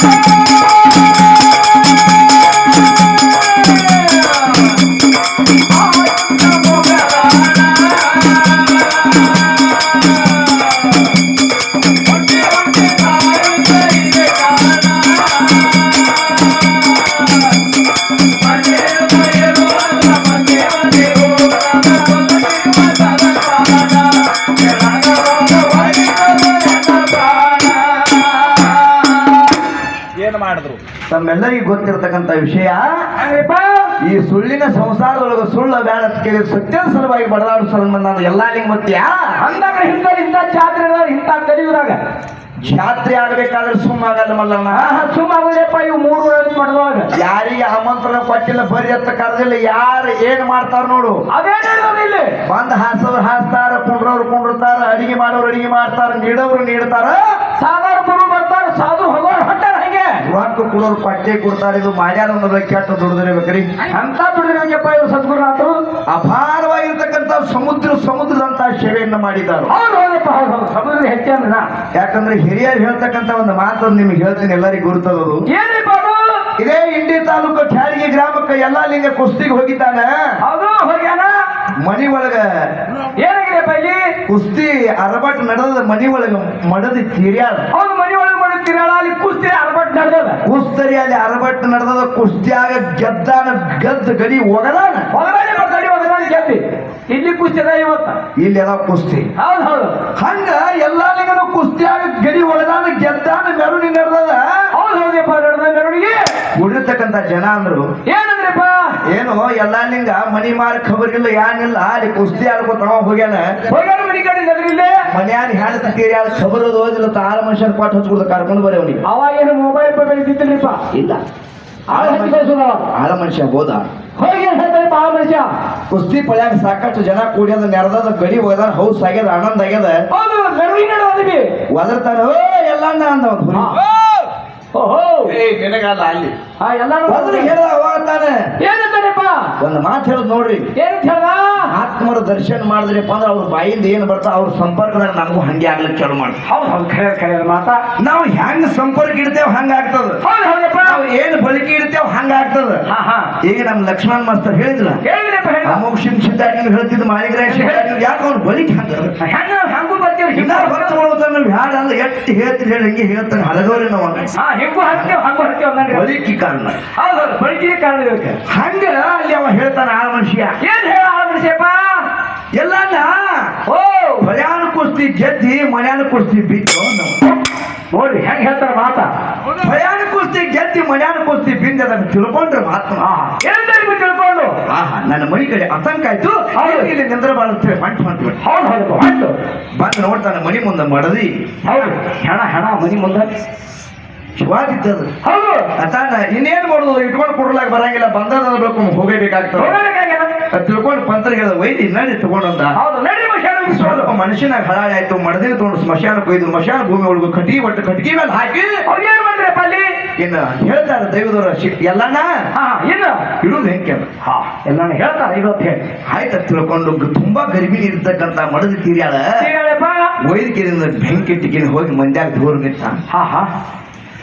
Thank you. ಏನ್ ಗೊತ್ತಿರತಕ್ಕಂಥ ಗೊತ್ತಿರತಕ್ಕಂತ ವಿಷಯ ಈ ಸುಳ್ಳಿನ ಸಂಸಾರದೊಳಗೆ ಸುಳ್ಳ ಬೇಡ ಕೇಳಿ ಸತ್ಯದ ಸಲುವಾಗಿ ಬಡದಾಡು ನಾನು ಎಲ್ಲಾ ಲಿಂಗ ಮತ್ಯ ಅಂದಾಗ ಇಂಥ ಇಂಥ ಜಾತ್ರೆ ಇಂಥ ಕಲಿಯುವಾಗ ಜಾತ್ರೆ ಆಗ್ಬೇಕಾದ್ರೆ ಸುಮ್ಮಾಗಲ್ಲ ಮಲ್ಲಣ್ಣ. ಸುಮ್ಮಪ್ಪ ಇವು ಮೂರು ವರ್ಷ ಮಾಡಿದವಾಗ ಯಾರಿಗೆ ಆಮಂತ್ರಣ ಕೊಟ್ಟಿಲ್ಲ ಬರಿ ಅಂತ ಕರೆದಿಲ್ಲ ಯಾರು ಏನ್ ಮಾಡ್ತಾರ ನೋಡು. ಇಲ್ಲಿ? ಬಂದ್ ಹಾಸವ್ರು ಹಾಸ್ತಾರ ಕುಂಡ್ರವ್ರು ಕುಂಡ್ರತಾರ ಅಡಿಗೆ ಮಾಡೋರು ಅಡಿಗೆ ಮಾಡ್ತಾರ ನೀಡೋರು ನೀಡ್ತಾರ. ಸಾಧಾರಣ ಗುರು ಬರ್ತಾರ ಸಾಧು ಹಂಗೆ ರೊಕ್ಕ ಕೊಡೋರು ಪಟ್ಟೆ ಕೊಡ್ತಾರೆ ಇದು ಮಾಡ್ಯಾರ ಅನ್ನೋದಕ್ಕೆ ಕೆಟ್ಟ ದುಡಿದಿರ್ಬೇಕ್ರಿ ಅಂತ ದುಡಿದ್ರಂಗೆಪ್ಪ ಇವರು ಸದ್ಗುರುನಾಥರು ಅಪಾರವಾಗಿರ್ತಕ್ಕಂಥ ಸಮುದ್ರ ಸಮುದ್ರದಂತ ಸೇವೆಯನ್ನು ಮಾಡಿದ್ದಾರೆ. ಸಮುದ್ರ ಹೆಚ್ಚಿನ ಯಾಕಂದ್ರೆ ಹಿರಿಯರು ಹೇಳ್ತಕ್ಕಂಥ ಒಂದು ಮಾತನ್ನು ನಿಮ್ಗೆ ಹೇಳ್ತೀನಿ ಎಲ್ಲರಿಗೂ ಗುರುತದವರು ಇದೇ ಇಂಡಿ ತಾಲೂಕು ಖ್ಯಾಲಿಗೆ ಗ್ರಾಮಕ್ಕೆ ಎಲ್ಲಾ ಲಿಂಗ ಕುಸ್ತಿಗೆ ಹೋಗಿದ್ದಾನೆ. ಹೋಗ್ಯಾನ? ಮನಿ ಒಳಗ. ಏನಾಗಿದೆ ಕುಸ್ತಿ ಅರಬಟ್ ನಡೆದ ಮನಿ ಒಳಗ ಮಡದಿ ತೀರ್ಯಾಳ. ಅಲ್ಲಿ ಕುಸ್ತಿ ಅರಬಟ್ ನಡೆದದ. ಕುಸ್ತರಿ ಅಲ್ಲಿ ಅರಬಟ್ ನಡೆದ ಕುಸ್ತಿಯಾಗ ಗೆದ್ದಾನ ಗೆದ್ದ ಗಡಿ ಒಗದಾನ. ಒಗದಾನೆ ಬರ್ತಾಡಿ ಹೊಗದಾಡಿ ಗೆದ್ದಿ. ಇಲ್ಲಿ ಕುಸ್ತಿ ಅದ ಇವತ್ತ. ಇಲ್ಲಿ ಎಲ್ಲ ಕುಸ್ತಿ. ಹೌದು ಹೌದು. ಹಂಗ ಎಲ್ಲಾ ಲಿಂಗನು ಕುಸ್ತಿಯಾಗ ಗಡಿ ಒಗದಾನ ಗೆದ್ದಾನ ಮೆರುಣಿ ನಡೆದದ. ಹೌದು ಹೌದಪ್ಪ ನಡೆದ ಮೆರವಣಿಗೆ. ಉಳಿರ್ತಕ್ಕಂಥ ಜನ ಅಂದ್ರು ಏನಂದ್ರಪ್ಪ? ಏನು ಎಲ್ಲಾ ಲಿಂಗ ಮನಿ ಮಾರ ಖಬರಿಲ್ಲ ಯಾನಿಲ್ಲ ಅಲ್ಲಿ ಕುಸ್ತಿ ಆಡ್ಕೊತ ಹೋಗ್ಯಾನ. ಹೋಗ್ಯಾನ ಮನಿ ಕಡೆ ಮನ್ಯಾನ ಹೇಳ್ತ ತೀರಿ ಆಳ ಖಬರ್ ಓದಿಲ್ಲ ತಾಳ ಮನುಷ್ಯನ ಪಾಠ ಹಚ್ಕೊಡ್ದ ಕರ್ಕೊಂಡು ಬರೀ ಅವನಿಗೆ. ಅವಾಗ ಏನು ಮೊಬೈಲ್ ಮೊಬೈಲ್ ಇದ್ದಿಲ್ಲಪ್ಪ ಇಲ್ಲ. ಆಳ ಮನುಷ್ಯ. ಆಳ ಮನುಷ್ಯ ಹೋದ ಹೋಗಿ ಏನ್ ಹೇಳ್ತಾರೆ ಬಾ ಮನುಷ್ಯ. ಕುಸ್ತಿ ಪಳ್ಯಾಗ ಸಾಕಷ್ಟು ಜನ ಕೂಡ್ಯದ ನೆರದದ ಗಡಿ ಹೋಗ್ಯಾನ ಹೌಸ್ ಆಗ್ಯದ ಆನಂದ ಆಗ್ಯದ. ಹೌದು ಎಲ್ಲ ಅಂದ ಅವ್ನು. ಓಹೋ ಏ ನಿನಗಲ್ಲ ಅಲ್ಲಿ. ಹಾ ಎಲ್ಲಾರು ಹೇಳ್ದ ಅವ ಅಂತಾನೆ ಏನಂತಾನೆಪ್ಪ ಒಂದು ಮಾತು ಹೇಳುದು ನೋಡ್ರಿ. ಏನಂತ ಹೇಳ್ದ ಆತ್ಮರ ದರ್ಶನ ಮಾಡಿದ್ರಪ್ಪ ಅಂದ್ರೆ ಅವ್ರ ಬಾಯಿಂದ ಏನು ಬರ್ತಾ ಅವ್ರ ಸಂಪರ್ಕದಾಗ ನಮಗೂ ಹಂಗೆ ಆಗ್ಲಿಕ್ಕೆ ಚಾಲು ಮಾಡಿ ಹೌದು ಹೌದು ಖರೆ ಖರೆ ಮಾತಾ. ನಾವು ಹೆಂಗ್ ಸಂಪರ್ಕ ಇಡ್ತೇವ್ ಹಂಗ ಆಗ್ತದ. ಹೌದು ಹೌದಪ್ಪ. ನಾವು ಏನ್ ಬಳಕೆ ಇಡ್ತೇವ್ ಹಂಗ ಆಗ್ತದ. ಈಗ ನಮ್ ಲಕ್ಷ್ಮಣ್ ಮಾಸ್ತರ್ ಹೇಳಿದಿಲ್ಲ ಹೇಳಿದಪ್ಪ ಹೇಳ ಅಮೋಘ ಸಿದ್ಧ ನೀವು ಹೇಳ್ತಿದ್ದು ಮಾಳಿಗ್ರಾಯ ಯಾಕೆ ಅವ್ರ ಬಳಿಕೆ ಹಂಗ ಹೆಂಗ ಹಂಗೂ ಇನ್ನ ಹೊತ್ತು ಮಾಡ್ತಾನೆ ನಾವು ಅಂದ್ರೆ ಎಟ್ಟು ಹೇಳ್ತೀರಿ ಹೇಳಿ ಹಿಂಗೆ ಹೇಳ್ತಾನೆ ಹಳದವ್ರಿ ನಾವು ಹಾ ಹಿಂಗೂ ಹಂಗೆ ಹಂಗೂ ಹಂಗೆ ಒಂದಂದ್ರೆ ಬಲಿಕಿ ಕಾರಣ. ಹೌದು ಬದುಕಿಗೆ ಕಾರಣ ಇದಕ್ಕೆ ಹಂಗ ಅಲ್ಲಿ ಅವ ಹೇಳ್ತಾನೆ ಆ ಮನುಷ್ಯ. ಏನ್ ಹೇಳ ಆ ಮನುಷ್ಯಪ್ಪ? ಎಲ್ಲಾನ? ಓ! ಮನ್ಯಾನ ಕುಸ್ತಿ ಗೆದ್ದಿ ಮನ್ಯಾನ ಕುಸ್ತಿ ಬಿದ್ದು ನೋಡಿ ಹೆಂಗ್ ಹೇಳ್ತಾರ ಮಾತಾ? ಭಯಾನ ಕುಸ್ತಿ ಗೆದ್ದಿ ಮನ್ಯಾನ ಕುಸ್ತಿ ಬಿಂದ ಅದನ್ನ ತಿಳ್ಕೊಂಡ್ರೆ ಮಾತ್ರ ಆಹಾ ಏನಂತ ತಿಳ್ಕೊಂಡು ಆಹಾ ನನ್ನ ಮೈ ಕಡೆ ಆತಂಕ ಆಯ್ತು. ಇಲ್ಲಿ ನಿಂದ್ರ ಬಾಳುತ್ತೆ ಹೊಂಟು ಹೇಳಿ ಹೌದು ಹೌದು ಹೌದು. ಬಂದು ನೋಡ್ತಾನೆ ಮನಿ ಮುಂದೆ ಮಡದಿ. ಹೌದು. ಹೆಣ ಹೆಣ ಮನಿ ಮುಂದೆ. ಶಿವಾದಿದ್ದದು. ಹೌದು. ಅತಾನ ಇನ್ನೇನ್ ಮಾಡುದು? ಇಟ್ಕೊಂಡು ಕೊಡ್ಲಾಕ ಬರಂಗಿಲ್ಲ ಬಂದದ ಬೇಕು ಹೋಗಬೇಕಾಗ್ತದೆ ತಿಳ್ಕೊಂಡು ಪಂತ್ರ ಹೇಳಿದ ವೈದ್ಯ ನಡಿ ತಗೊಂಡಂತ ಹೌದು ನಡಿ ಮನುಷ್ಯ ಸ್ವಲ್ಪ ಮನುಷ್ಯನಾಗ ಹಳಾಳೆ ಆಯ್ತು ಮಡದಿನ ತಗೊಂಡು ಸ್ಮಶಾನ ಕೊಯ್ದು ಸ್ಮಶಾನ ಭೂಮಿ ಒಳಗು ಕಟ್ಟಿ ಒಟ್ಟು ಕಟ್ಟಿಗೆ ಮೇಲೆ ಹಾಕಿ. ಅವ್ರು ಏನ್ ಮಾಡ್ರಪ್ಪ ಅಲ್ಲಿ? ಇನ್ನ ಹೇಳ್ತಾರೆ ದೈವದವರ ಎಲ್ಲಾನ? ಎಲ್ಲಣ್ಣ ಹಾ ಏನು ಇಡುದು ಹೆಂಗೆ. ಹಾ ಎಲ್ಲಾನು ಹೇಳ್ತಾರೆ ಇವತ್ತು ಹೇಳಿ. ಆಯ್ತ ತಿಳ್ಕೊಂಡು ತುಂಬಾ ಗರ್ಭಿಣಿ ಇರ್ತಕ್ಕಂತ ಮಡದಿ ತೀರ್ಯಾಳ. ವೈದ್ಯಕಿರಿಂದ ಬೆಂಕಿ ಟಿಕ್ಕಿನ ಹೋಗಿ ಮಂದ್ಯಾಗ ದೂರ ನಿಂತ. ಹಾ ಹಾ.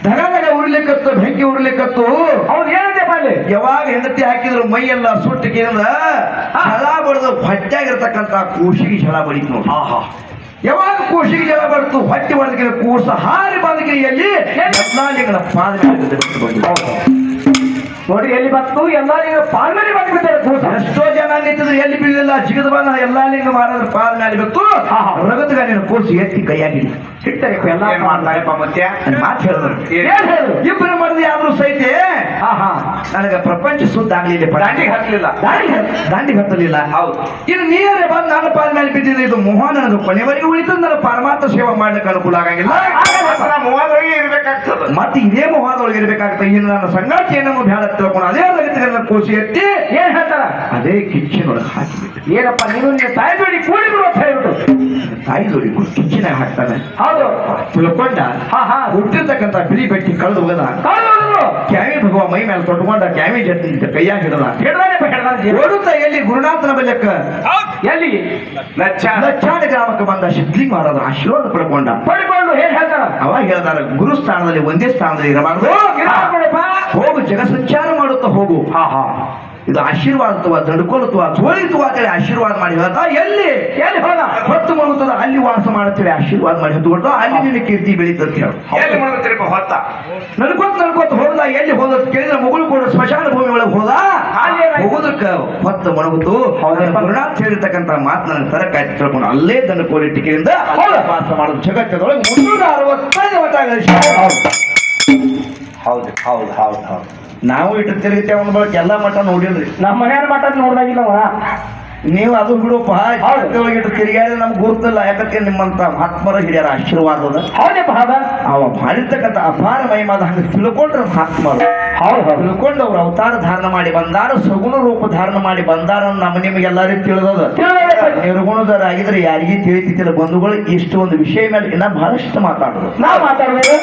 ಧಗ ಉರ್ಲಿಕ್ಕತ್ತು ಬೆಂಕಿ ಉರ್ಲಿಕ್ಕತ್ತು ಅವ್ನು ಏನಂತೆ ಅಲ್ಲಿ ಯಾವಾಗ ಹೆಂಡತಿ ಹಾಕಿದ್ರು ಮೈ ಎಲ್ಲ ಕೇಂದ್ರ ಹಲ ಬಡ್ದು ಹೊಟ್ಟಾಗಿರ್ತಕ್ಕಂತ ಕೂಸಿಗೆ ಜಲ ಬಡಿತು ನೋಡಿ. ಹಾ ಹಾ ಯಾವಾಗ ಕೂಸಿಗೆ ಜಲ ಬಡ್ತು ಹೊಟ್ಟೆ ಬಡದಕಿನ ಕೂಸ ಹಾರಿ ಬಾದಕಿರಿಯಲ್ಲಿ ಎಲ್ಲಿ? ಪಾದ. ನೋಡಿ ಎಲ್ಲಿ ಬಂತು ಎಲ್ಲ ಪಾಲ್ ಮೇಲೆ ಬಂದ್ಬಿಡ್ತಾರೆ ಕೂಸ ಎಷ್ಟೋ ಜನ ನಿಂತಿದ್ರು ಎಲ್ಲಿ ಬೀಳಿಲ್ಲ ಜಿಗದ ಬಂದ ಎಲ್ಲಾ ಲಿಂಗ ಮಾರಾದ್ರ ಪಾಲ್ ಮೇಲೆ ಬೇಕು. ರಗತಗ ನೀನು ಕೂರ್ಸಿ ಎತ್ತಿ ಕೈಯಾಗಿಲ್ಲ ಸಿಗ್ತಾರೆ ಎಲ್ಲ ಏನ್ ಮಾಡ್ತಾರಪ್ಪ ಮತ್ತೆ ಮಾತು ಹೇಳಿದ್ರು. ಏನ್? ಹೇಳಿದ್ರು? ಇಬ್ಬರು ಮಾಡಿದ್ರು ಯಾವ್ದು ಸೈತೆ ಹಾ ಹಾ. ನನಗೆ ಪ್ರಪಂಚ ಸುದ್ದ ಆಗ್ಲಿಲ್ಲ ದಾಂಡಿಗೆ ಹತ್ತಲಿಲ್ಲ. ದಾಂಡಿ ದಾಂಡಿಗೆ ಹತ್ತಲಿಲ್ಲ. ಹೌದು. ಇನ್ನು ನೀರೇ ಬಂದು ನನ್ನ ಪಾಲ್ ಮೇಲೆ ಬಿದ್ದಿದೆ ಇದು ಮೋಹನ ನನಗೆ ಕೊನೆವರೆಗೆ ಉಳಿತು ನನ್ನ ಪರಮಾತ್ಮ ಸೇವೆ ಮಾಡ್ಲಿಕ್ಕೆ ಅನುಕೂಲ ಆಗಂಗಿಲ್ಲ. ಮೂವತ್ತೊಳಗೆ ಇರ್ಬೇಕಾಗ್ತದ. ಮತ್ತೆ ಇದೇ ಮೋಹದೊಳಗೆ ಇರ್ಬೇಕಾಗ್ತದೆ. ಇನ್ನು ನನ್ನ ಸಂಗಾತಿ ಏನನ್ನು ಬೇಡ ತಿಳ್ಕೊಂಡು ಅದೇ ರಗತಿಗೆ ಕೂಸಿ ಎತ್ತಿ ಏನ್ ಹೇಳ್ತಾರ? ಅದೇ ಕಿಚ್ಚನೊಳಗೆ ಹಾಕಿಬಿಟ್ಟು ಏನಪ್ಪ ನೀನು ನಿನ್ನ ತಾಯಿ ಜೋಡಿ ಕೂಡಿ ಬಿಡು ಅಂತ ಹೇಳ್ಬಿಟ್ಟು ತಾಯಿ ಜೋಡಿ ಕಿಚ್ಚನಾಗ ಹಾಕ್ತಾನೆ. ಹೌದು. ತಿಳ್ಕೊಂಡ? ಹಾ ಹಾ. ಹುಟ್ಟಿರ್ತಕ್ಕಂತ ಬಿಳಿ ಬೆಟ್ಟಿ ಕಳೆದು ಹೋಗದ? ಕ್ಯಾಮಿ ಭಗವ ಮೈ ಮೇಲೆ ತೊಟ್ಕೊಂಡ ಕ್ಯಾಮಿ ಜೊತೆ ಕೈಯಾಗ ಹಿಡದ. ಓಡುತ್ತಾ ಎಲ್ಲಿ ಗುರುನಾಥನ ಬಲ್ಯಕ್ಕ? ಎಲ್ಲಿ? ಲಚ್ಚ ಲಚ್ಚಾಣ ಗ್ರಾಮಕ್ಕೆ ಬಂದ ಸಿದ್ಧಿ ಮಾಡೋದು ಆಶೀರ್ವಾದ ಪಡ್ಕೊಂಡ. ಪಡ್ಕೊಂಡು ಅವಾಗ ಹೇಳ್ತಾರೆ ಗುರು ಸ್ಥಾನದಲ್ಲಿ ಒಂದೇ ಸ್ಥಾನದಲ್ಲಿ ಇರಬಾರ್ದು. ಹೋಗು ಜಗ ಸಂಚಾರ ಮಾಡುತ್ತಾ ಹೋಗು. ಹಾ ಹಾ. ಇದು ಆಶೀರ್ವಾದತ್ವ ದಡ್ಕೊಳತ್ವ ತೋಳಿತ್ವ ಅಂತೇಳಿ ಆಶೀರ್ವಾದ ಮಾಡಿ ಹೇಳ್ತಾ ಎಲ್ಲಿ? ಎಲ್ಲಿ ಹೋದ ಹೊತ್ತು ಮಗುತ್ತದ ಅಲ್ಲಿ ವಾಸ ಮಾಡುತ್ತೇಳಿ ಆಶೀರ್ವಾದ ಮಾಡಿ ಹೊತ್ತುಕೊಟ್ಟು ಅಲ್ಲಿ ನಿನ್ನ ಕೀರ್ತಿ ಬೆಳೀತಂತ ಹೇಳಿ. ಹೊತ್ತ? ನಡ್ಕೊತ ನಡ್ಕೊತ ಹೋದ ಎಲ್ಲಿ ಹೋದ ಕೇಳಿದ್ರೆ ಮಗಳು ಕೂಡ ಸ್ಮಶಾನ ಭೂಮಿ ಒಳಗೆ ಹೋದ? ಹೋಗೋದಕ್ಕ ಹೊತ್ತ ಮಣಗುತ್ತು. ಗುರುನಾಥ್ ಹೇಳಿರ್ತಕ್ಕಂಥ ಮಾತು ನನ್ನ ತರಕಾಯ್ತು ತಿಳ್ಕೊಂಡು ಅಲ್ಲೇ ದನ ಕೋಲಿ ಟಿಕೆಯಿಂದ ಹೌದು. ವಾಸ ಮಾಡೋದು. ಜಗತ್ತದೊಳಗೆ ಮುನ್ನೂರ ಅರವತ್ತೈದು ಹೌದು ಹೌದು ಹೌದು ಹೌದು. ನಾವು ಇಟ್ಟು ತಿರುಗಿತೇವೆ ಅಂದ್ ಬಳಕ ಎಲ್ಲ ಮಠ ನೋಡಿಲ್ರಿ. ನಮ್ಮ ಮನೆಯ ಮಠ ನೋಡ್ದಾಗಿಲ್ಲವ? ನೀವು ಅದು ಬಿಡುಪ್ಪ ಇಟ್ಟು ತಿರುಗಾಡಿ ನಮ್ಗೆ ಗುರುತಿಲ್ಲ ಯಾಕಂದ್ರೆ ನಿಮ್ಮಂತ ಮಹಾತ್ಮರ ಹಿರಿಯರ ಆಶೀರ್ವಾದದ. ಹೌದಪ್ಪ ಹೌದ? ಅವ ಮಾಡಿರ್ತಕ್ಕಂಥ ಅಪಾರ ಮಹಿಮಾದ ಹಂಗೆ ತಿಳ್ಕೊಂಡ್ರೆ ಮಹಾತ್ಮರು. ತಿಳ್ಕೊಂಡು ಅವ್ರು ಅವತಾರ ಧಾರಣ ಮಾಡಿ ಬಂದಾರ ಸಗುಣ ರೂಪ ಧಾರಣ ಮಾಡಿ ಬಂದಾರ ನಮ್ ನಮ್ಮ ನಿಮಗೆಲ್ಲರಿಗೂ ತಿಳಿದದ ತಿಳಿದೈತೆ. ನಿರ್ಗುಣದರ ಆಗಿದ್ರೆ ಯಾರಿಗೂ ತಿಳಿತಿದ್ದಿಲ್ಲ. ಬಂಧುಗಳು ಇಷ್ಟು ಒಂದು ವಿಷಯ ಮೇಲೆ ಇನ್ನ ಬಹಳಷ್ಟು ಮಾತಾಡೋದು. ನಾವು ಮಾತಾಡ್ಬೋದು.